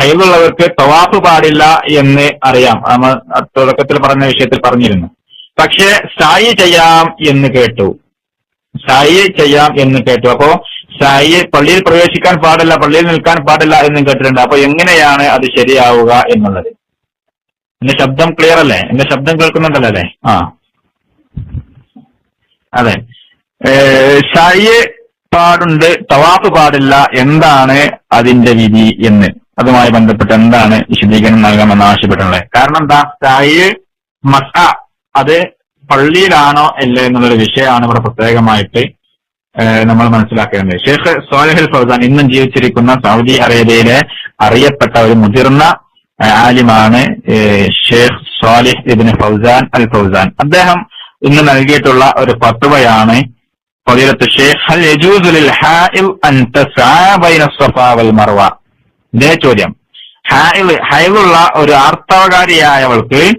ഹൈലുള്ളവർക്ക് തവാഫ് പാടില്ല എന്ന് അറിയാം. നമ്മൾ തുടക്കത്തിൽ പറഞ്ഞ വിഷയത്തിൽ പറഞ്ഞിരുന്നു. പക്ഷെ സായി ചെയ്യാം എന്ന് കേട്ടു. സായി ചെയ്യാം എന്ന് കേട്ടു. അപ്പോ സായി പള്ളിയിൽ പ്രവേശിക്കാൻ പാടില്ല പള്ളിയിൽ നിൽക്കാൻ പാടില്ല എന്നും കേട്ടിട്ടുണ്ട്. അപ്പൊ എങ്ങനെയാണ് അത് ശരിയാവുക എന്നുള്ളത്? എന്റെ ശബ്ദം ക്ലിയർ അല്ലേ? എന്റെ ശബ്ദം കേൾക്കുന്നുണ്ടല്ലോ അല്ലേ? ആ. അതെ. സായി പാടുണ്ട് തവാഫ് പാടില്ല എന്താണ് അതിന്റെ വിധി എന്ന്? അതുമായി ബന്ധപ്പെട്ട് എന്താണ് വിശദീകരണം നൽകാമെന്ന് ആവശ്യപ്പെട്ടുള്ളത് കാരണം എന്താ? സായി മക്ക അത് പള്ളിയിലാണോ അല്ലേ എന്നുള്ളൊരു വിഷയമാണ് ഇവിടെ പ്രത്യേകമായിട്ട് നമ്മൾ മനസ്സിലാക്കേണ്ടത്. ഷേഖ് സോലഹൽ ഫൗസാൻ ഇന്നും ജീവിച്ചിരിക്കുന്ന സൗദി അറേബ്യയിലെ അറിയപ്പെട്ട ഒരു മുതിർന്ന ആലിമാണ് ഷേഖ് സോലിഹ് ഇബിന് ഫൗസാൻ അൽ ഫൗസാൻ അദ്ദേഹം ഇന്ന് നൽകിയിട്ടുള്ള ഒരു പത്തുവയാണ് ഷേഖ് അൽ യജൂസുലിൽ ഹാഇൽ അൻ തസാ ബൈന സഫാ വൽ ഇതേ ചോദ്യം. ഹായിൽ ഹൈലുള്ള ഒരു ആർത്തവകാരിയായവൾക്ക്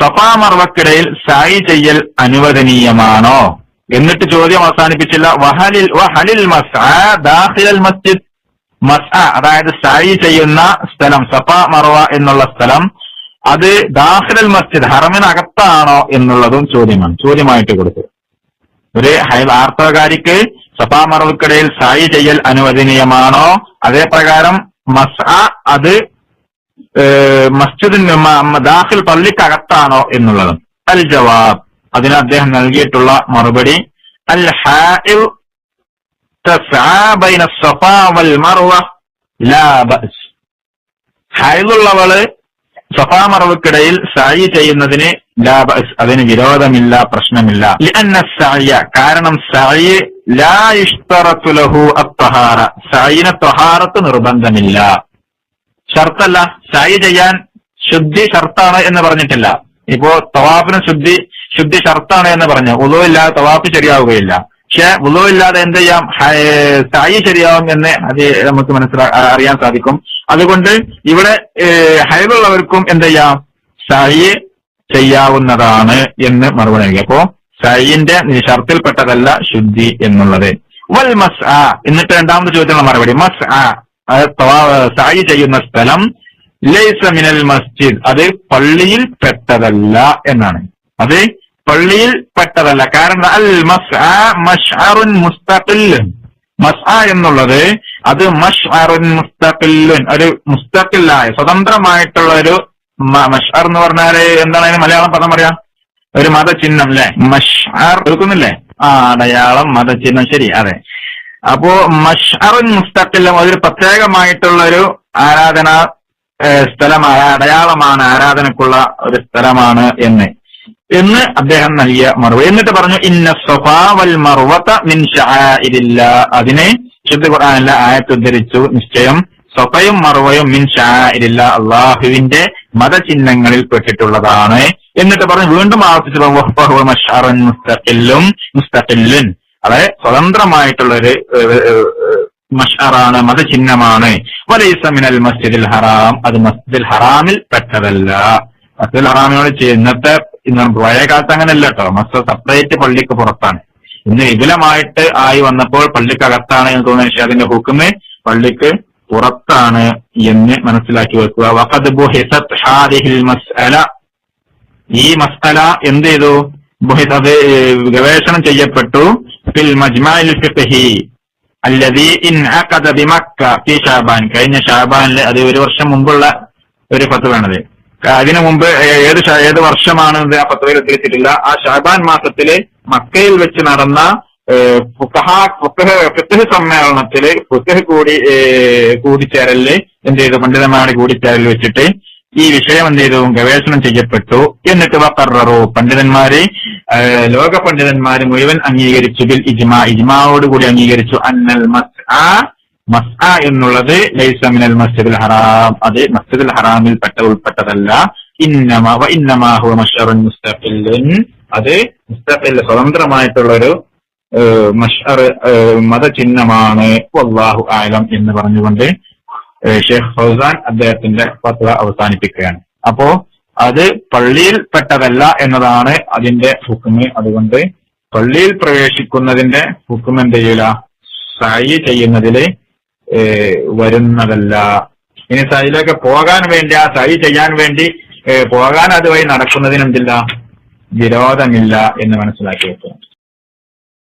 സഫാ മർവക്കിടയിൽ സായി ചെയ്യൽ അനുവദനീയമാണോ? എന്നിട്ട് ചോദ്യം അവസാനിപ്പിച്ചില്ല. വഹലിൽ വഹലിൽ ദാഖിലൽ മസ്ജിദ്. മസ്ആ അതായത് സായി ചെയ്യുന്ന സ്ഥലം സഫ മറവ എന്നുള്ള സ്ഥലം അത് ദാഖിലൽ മസ്ജിദ് ഹറമിനകത്താണോ എന്നുള്ളതും ചോദ്യമാണ്. ചോദ്യമായിട്ട് കൊടുത്തു. ഒരു ഹൈ ആർത്തവകാരിക്ക് സഫാ മറവക്കിടയിൽ സായി ചെയ്യൽ അനുവദനീയമാണോ? അതേ പ്രകാരം മസ് അത് മസ്ജിദിന് ദാഖിൽ പള്ളിക്കകത്താണോ എന്നുള്ളത്. അൽ ജവാബ് അതിന് അദ്ദേഹം നൽകിയിട്ടുള്ള മറുപടി അൽ ഹാഇൽ ഹൈലുള്ളവൾ സഫാ മറവുക്കിടയിൽ സായി ചെയ്യുന്നതിന് അതിന് വിരോധമില്ല പ്രശ്നമില്ല. കാരണം സായി ലാ ത്വഹാറത്ത് നിർബന്ധമില്ല. ഷർത്തല്ല. സായി ചെയ്യാൻ ശുദ്ധി ഷർത്താണ് എന്ന് പറഞ്ഞിട്ടില്ല. ഇപ്പോ തവാഫിന് ശുദ്ധി ശുദ്ധി ഷർത്താണ് എന്ന് പറഞ്ഞു. ഉളോ ഇല്ലാതെ തവാഫ് ശരിയാവുകയില്ല. പക്ഷെ ഉളോ ഇല്ലാതെ എന്ത് ചെയ്യാം? സായി ശരിയാവും എന്ന് അത് നമുക്ക് മനസ്സിലാ അറിയാൻ സാധിക്കും. അതുകൊണ്ട് ഇവിടെ ഹൈവുള്ളവർക്കും എന്ത് ചെയ്യാം? സായി ചെയ്യാവുന്നതാണ് എന്ന് മറുപടി നൽകി. അപ്പോ സായിന്റെ ഷർത്തിൽപ്പെട്ടതല്ല ശുദ്ധി എന്നുള്ളത്. വൽ മസ് ആ എന്നിട്ട് രണ്ടാമത് ചോദ്യത്തിനുള്ള മറുപടി. മസ് ആ സായി ചെയ്യുന്ന സ്ഥലം ലൈസ മിനൽ മസ്ജിദ്. അത് പള്ളിയിൽ പെട്ടതല്ല എന്നാണ്. അത് പള്ളിയിൽ പെട്ടതല്ല. കാരണം അൽ മസ് മഷ്അറുൻ മുസ്തഖില്ലുൻ മസ്ആ എന്നുള്ളത് അത് മഷ്അറുൻ മുസ്തഖില്ലുൻ ഒരു മുസ്തഖില്ലായ സ്വതന്ത്രമായിട്ടുള്ള ഒരു മഷ്അർ എന്ന് പറഞ്ഞാൽ എന്താണ് അതിന് മലയാളം പദം പറയാ? ഒരു മതചിഹ്നം അല്ലെ മഷ്അർ. കേൾക്കുന്നില്ലേ? ആ അടയാളം മതചിഹ്നം. ശരി അതെ. അപ്പോ മഷ്അറുൻ മുസ്തഖില്ലം അതൊരു പ്രത്യേകമായിട്ടുള്ള ഒരു ആരാധന സ്ഥലമായ അടയാളമാണ് ആരാധനക്കുള്ള ഒരു സ്ഥലമാണ് എന്ന്. എന്ന് അദ്ദേഹം നൽകിയ മറുപടി. എന്നിട്ട് പറഞ്ഞു ഇന്ന സ്വഭാവൽ മറുവത്ത മിൻഷായില്ല അതിനെ ശുദ്ധ ഖുർആനില്ല ആയത്തുദ്ധരിച്ചു. നിശ്ചയം സഫയും മറുവയും മിൻഷായില്ല അള്ളാഹുവിന്റെ മതചിഹ്നങ്ങളിൽ പെട്ടിട്ടുള്ളതാണ്. എന്നിട്ട് പറഞ്ഞു വീണ്ടും ആവർത്തിച്ചു വഹ്ഫഹു മഷ്അറുൻ മുസ്തഖില്ലും മുസ്തഖില്ലുൻ. അതായത് സ്വതന്ത്രമായിട്ടുള്ള ഒരു മഷാറാണ് മതചിഹ്നമാണ്. വലൈസമിനൽ മസ്ജിദിൽ ഹറാം. അത് മസ്ജിദിൽ ഹറാമിൽ പെട്ടതല്ല. മസ്ജിദിൽ ഹറാമിനോട് ഇന്നത്തെ ഇന്ന് പഴയ കാലത്ത് അങ്ങനെയല്ല കേട്ടോ. മസ്ജിദ് സെപ്പറേറ്റ് പള്ളിക്ക് പുറത്താണ്. ഇന്ന് വിപുലമായിട്ട് ആയി വന്നപ്പോൾ പള്ളിക്കകത്താണ് എന്ന് തോന്നുന്ന അതിന്റെ ഹുക്കുമ് പള്ളിക്ക് പുറത്താണ് എന്ന് മനസ്സിലാക്കി വെക്കുക. ഈ മസ്തല എന്ത് ചെയ്തു? അത് ഗവേഷണം ചെയ്യപ്പെട്ടു. അല്ലദീ ഫി കഴിഞ്ഞ ഷാബാനിൽ അത് ഒരു വർഷം മുമ്പുള്ള ഒരു ഫത്വയാണത്. അതിനു മുമ്പ് ഏത് ഏത് വർഷമാണ് ആ ഫത്വയിൽ ഉദ്ധരിച്ചിട്ടില്ല ആ ഷാബാൻ മാസത്തിൽ മക്കയിൽ വെച്ച് നടന്ന സമ്മേളനത്തിൽ കൂടി കൂടിച്ചേരൽ എന്ത് ചെയ്തു? പണ്ഡിതന്മാരുടെ കൂടിച്ചേരൽ വെച്ചിട്ട് ഈ വിഷയം എന്ത് ചെയ്തു? ഗവേഷണം ചെയ്യപ്പെട്ടു. എന്നിട്ട് വക്കററു പണ്ഡിതന്മാരെ ലോക പണ്ഡിതന്മാർ മുഴുവൻ അംഗീകരിച്ചു. ബിൽ ഇജ്മാ. ഇജ്മാവോട് കൂടി അംഗീകരിച്ചു. അന്നൽ മസ് ആ മസ് ആ എന്നുള്ളത് ലൈസമിനൽ മസ്ജിദുൽ ഹറാം. അത് മസ്ജിദുൽ ഹറാമിൽ പെട്ട ഉൾപ്പെട്ടതല്ല. ഇന്നമ വ മഷറുൻ ഹുവ മഷ്അറുൻ മുസ്തഖില്ലുൻ. അത് മുസ്തഖിൽ സ്വതന്ത്രമായിട്ടുള്ളൊരു മഷർ മതചിഹ്നമാണ്. വല്ലാഹു ആലം എന്ന് പറഞ്ഞുകൊണ്ട് ഷെയ്ഖ് ഫൗസാൻ അദ്ദേഹത്തിന്റെ ഫത്വ അവസാനിപ്പിക്കുകയാണ്. അപ്പോ അത് പള്ളിയിൽ പെട്ടതല്ല എന്നതാണ് അതിന്റെ ഹുക്കുമ്. അതുകൊണ്ട് പള്ളിയിൽ പ്രവേശിക്കുന്നതിന്റെ ഹുക്കും എന്ത് ചെയ്യൂല? സായി ചെയ്യുന്നതിൽ വരുന്നതല്ല. ഇനി സായിലേക്ക് പോകാൻ വേണ്ടി ആ സായി ചെയ്യാൻ വേണ്ടി പോകാൻ അതുവഴി നടക്കുന്നതിന് എന്തില്ല? വിരോധമില്ല എന്ന് മനസ്സിലാക്കി വെക്കുക